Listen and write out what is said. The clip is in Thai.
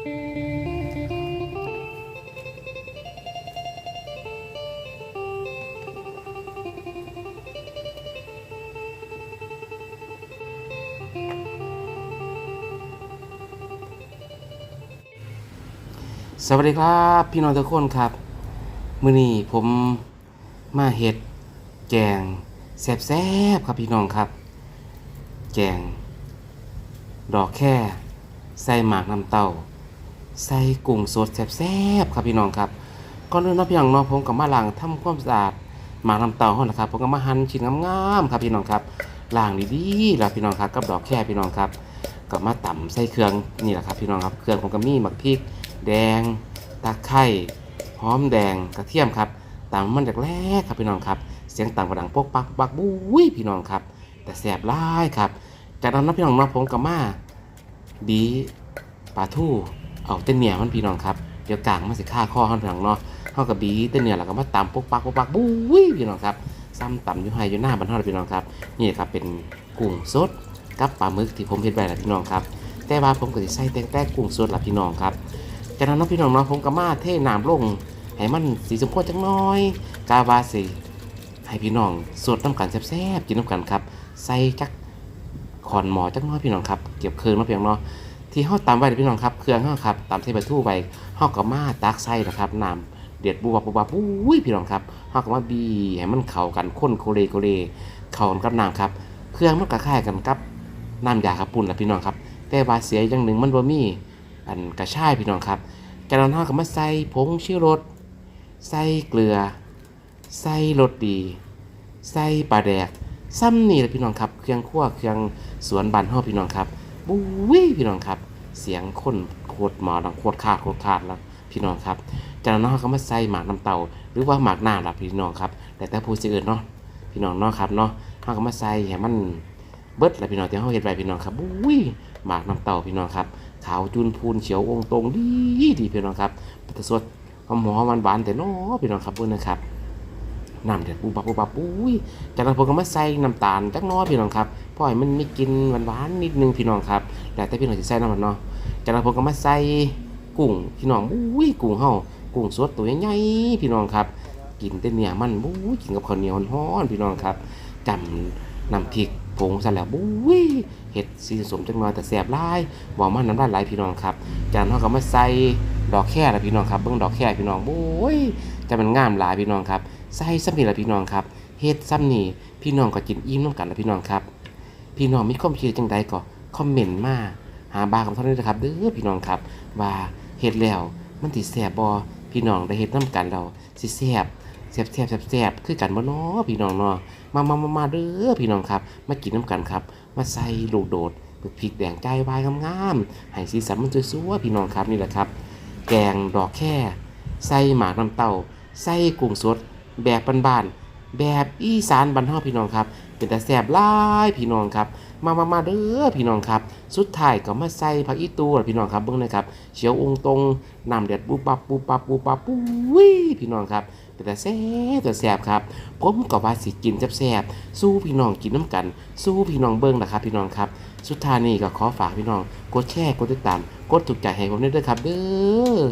สวัสดีครับ พี่น้องทุกคนครับ มื้อนี้ผมมาเฮ็ดแกงแซ่บๆครับพี่น้องครับ แกง ดอกแค่ใส่หมากน้ำเต้า ใส่กุ้งสดแซ่บๆครับพี่น้องครับก่อนอื่นนะพี่น้องเนาะผมก็มาล้างทำความสะอาดมากน้ำเต้าเฮานะครับผมก็มาหั่นชิ้นงามๆครับพี่น้องครับล้างดีๆแล้วพี่น้องครับกับดอกแค่พี่น้องครับก็มาตำใส่เครื่องนี่แหละครับพี่น้องครับเครื่องผมก็มีหมักพริกแดงตะไคร้หอมแดงกระเทียมครับตำมันจากแรกครับพี่น้องครับ เสียงต่ำกระดังโป๊กปักปักบุ้ยพี่น้องครับ แต่แสบร้ายครับ จากนั้นนะพี่น้องเนาะผมกับมาบีปลาทู เอาเต้นเหนียมันพี่น้องครับเดี๋ยวกลางมันสิฆ่าข้อเขาพี่น้องเนาะเขากับบีเต้นเหนียแล้วก็มาตำโป๊กปักโป๊กปักบุ้ยพี่น้องครับซ้ำต่ำอยู่ไฮอยู่หน้าบ้านเฮาพี่น้องครับนี่ครับเป็นกุ้งสดกับปลาหมึกที่ผมเห็นไว้แล้วพี่น้องครับแต่ว่าผมก็สิใส่แต่แต่กุ้งสดละพี่น้องครับจากนั้นพี่น้องเนาะผมก็มาเทน้ำลงให้มันสีสมควรจังน้อย กาวาสิให้พี่น้องสดน้ำกันแซ่บๆกินน้ำกันครับใส่จักขอนหมอจักน้อยพี่น้องครับเก็บเครื่องเนาะพี่น้องเนาะ ที่เฮาตำไว้พี่น้องครับเครื่องเฮาครับตำใส่ใบทู่ไว้เฮาก็มาตักใส่นะครับน้ำเดือดบูบบูบปุ้ยพี่น้องครับเฮาก็มาบีให้มันเข้ากันข้นโคเลโคเลเข้ากันกับน้ำครับเครื่องมันก็คล้ายกันกับน้ำยาขับปุ่นและพี่น้องครับ แต่ว่าเสียอย่างหนึ่งมันบ่มีอันกระชายพี่น้องครับจากนั้นเราก็มาใส่ผงชูรสใส่เกลือ ใส่รสดี ใส่ปลาแดกซ้ำนี่แหละพี่น้องครับ เครื่องคั่วเครื่องสวนบานเฮาพี่น้องครับ บุ้ยพี่น้องครับ เสียงคนโคตรหมอดังโคตรขาดโคตรขาดแล้วพี่น้องครับจากนั้นเราก็มาใส่หมากน้ำเต่าหรือว่าหมากหน้าล่ะพี่น้องครับ แต่แต่ผู้สิเอื่นเนาะพี่น้องเนาะครับเนาะเราก็มาใส่ให้มันเบิดแล้วพี่น้องที่เฮาเฮ็ดไว้พี่น้องครับบุ้ยหมากน้ำเต่าพี่น้องครับ ขาวจุนพูนเขียวองตรงดีดีพี่น้องครับป็นตะสดหอมหอมหวานแต่น้อพี่น้องครับเพื่อนนะครับน้ำเดือดปูปับปูปับปุ้ยจากนั้นผมก็มาใส่น้ำตาลจักน้อยพี่น้องครับ พราะให้มันมีกลินหวานๆนิดนึงพี่น้องครับแล้วแต่พี่น้องจะใส่น้ำมันเนาะจากนั้นผมก็มาใส่กุ้งพี่น้องอุ้ยกุ้งเฮากุ้งสดตัวใหญ่ๆพี่น้องครับ กินแต่เนี่ยมันบุ้ยกินกับข้าวเหนียวฮ้อนพี่น้องครับจำน้ำพริกผงซะแล้วบุ้ยเห็ดสีสมจังน้อยแต่แสบลายหวานมันน้ำลายไหลพี่น้องครับจากนั้นเขาก็มาใส่ดอกแค่ละพี่น้องครับเบิ่งดอกแค่พี่น้องบุ้ยจะมันงามหลายพี่น้องครับใส่ซ้ำนี่ละพี่น้องครับเฮ็ดซ้ำนี่พี่น้องก็กินอิ่มน้ำกันละพี่น้องครับ พี่น้องมีความคิดจังใดก็คอมเมนต์มาหาบาคำเท่านนี้นะครับเด้อพี่น้องครับ ว่าเฮ็ดแล้วมันสิแซ่บบ่พี่น้องได้เฮ็ดนํกันแล้วสิแซ่บแซ่บแซ่บแซ่บแซ่บคือกันบ่เนาะพี่น้องเนาะมามามามาเด้อพี่น้องครับ มากินน้ำกันครับ มาใส่ลูกโดดพริกแดงใจวายงามๆให้สีสันมันสวยๆพี่น้องครับนี่แหละครับ แกงดอกแค่ใส่หมากน้ำเต้าใส่กุ้งสดแบบบ้านๆแบบอีสานบ้านเฮาพี่น้องครับ เป็นแต่แซ่บหลายพี่น้องครับ มามามาเด้อพี่น้องครับ สุดท้ายก็มาใส่ผักอีตูล่ะพี่น้องครับเบิ่งนะครับเขียวองตรงน้ำเดือดปุ๊บปับปุ๊บปับปุ๊บปับปุ้ยพี่น้องครับเป็นแต่แซ่บแต่แซ่บครับผมก็ว่าสิกินแซ่บๆสู้พี่น้องกินน้ำกัน สู้พี่น้องเบิ่งนะครับพี่น้องครับ สุดท้ายนี้ก็ขอฝากพี่น้อง กดแชร์กดติดตาม กดถูกใจให้ผมด้วยครับเด้อ